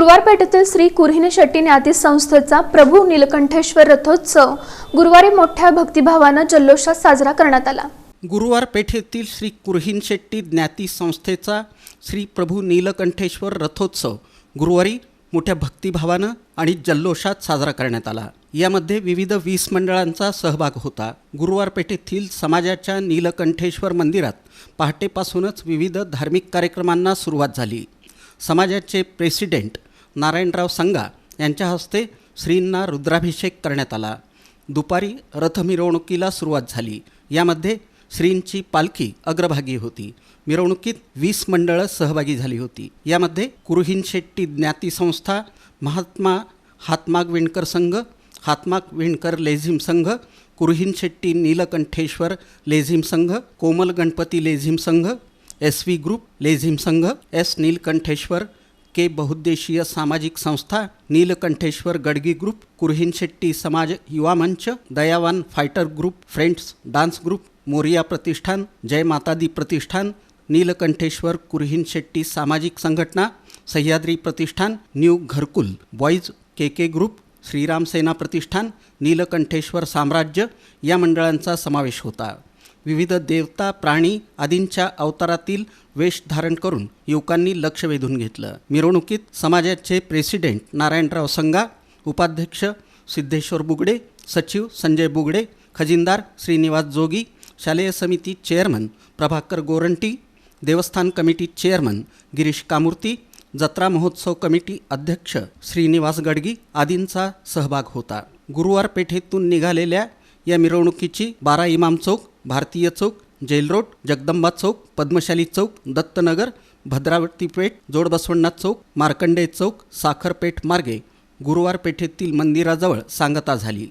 गुरुवार पेठेतील श्री कुर्हिने शेट्टी ज्ञाती संस्थेचा प्रभू नीलकंठेश्वर रथोत्सव गुरुवारी मोठ्या भक्तिभावानं जल्लोषात साजरा करण्यात आला. गुरुवार पेठेतील श्री कुरहिन शेट्टी ज्ञाती संस्थेचा श्री प्रभू नीलकंठेश्वर रथोत्सव गुरुवारी मोठ्या भक्तिभावानं आणि जल्लोषात साजरा करण्यात आला. यामध्ये विविध वीस मंडळांचा सहभाग होता. गुरुवार पेठेतील समाजाच्या नीलकंठेश्वर मंदिरात पहाटेपासूनच विविध धार्मिक कार्यक्रमांना सुरुवात झाली. समाजाचे प्रेसिडेंट नारायणराव संगा यांच्या हस्ते श्रींना रुद्राभिषेक करण्यात आला. दुपारी रथ मिरवणुकीला सुरुवात झाली. यामध्ये श्रींची पालखी अग्रभागी होती. मिरवणुकीत वीस मंडळं सहभागी झाली होती. यामध्ये कुरुहीन शेट्टी ज्ञाती संस्था महात्मा हातमाग विणकर संघ हातमाग विणकर लेझिम संघ कुरुहीन शेट्टी नीलकंठेश्वर लेझिम संघ कोमल गणपती लेझिम संघ एस व्ही ग्रुप लेझिम संघ एस नीलकंठेश्वर के बहुद्देशीय सामाजिक संस्था नीलकंठेश्वर गडगी ग्रुप कुरहीन शेट्टी समाज युवा मंच Dayavan fighter group friends dance group Morya प्रतिष्ठान जय मातादी प्रतिष्ठान नीलकंठेश्वर कुरहीन शेट्टी सामाजिक संघटना सह्याद्री प्रतिष्ठान new Gharkul boys K K group Shriram Sena प्रतिष्ठान नीलकंठेश्वर साम्राज्य या मंडळांचा समावेश होता. विविध देवता प्राणी आदींच्या अवतारातील वेश धारण करून युवकांनी लक्ष वेधून घेतलं. मिरवणुकीत समाजाचे प्रेसिडेंट नारायणराव संगा उपाध्यक्ष सिद्धेश्वर बुगडे सचिव संजय बुगडे खजिनदार श्रीनिवास जोगी शालेय समिती चेअरमन प्रभाकर गोरंटी देवस्थान कमिटी चेअरमन गिरीश कामूर्ती जत्रा महोत्सव कमिटी अध्यक्ष श्रीनिवास गडगी आदींचा सहभाग होता. गुरुवार पेठेतून निघालेल्या या मिरवणुकीची बारा इमाम चौक भारतीय चौक जेल रोड जगदंबा चौक पद्मशाली चौक दत्तनगर भद्रावती पेठ जोडबसवण्णा चौक मार्कंडे चौक साखरपेठ मार्गे गुरुवार पेठेतील मंदिराजवळ सांगता झाली.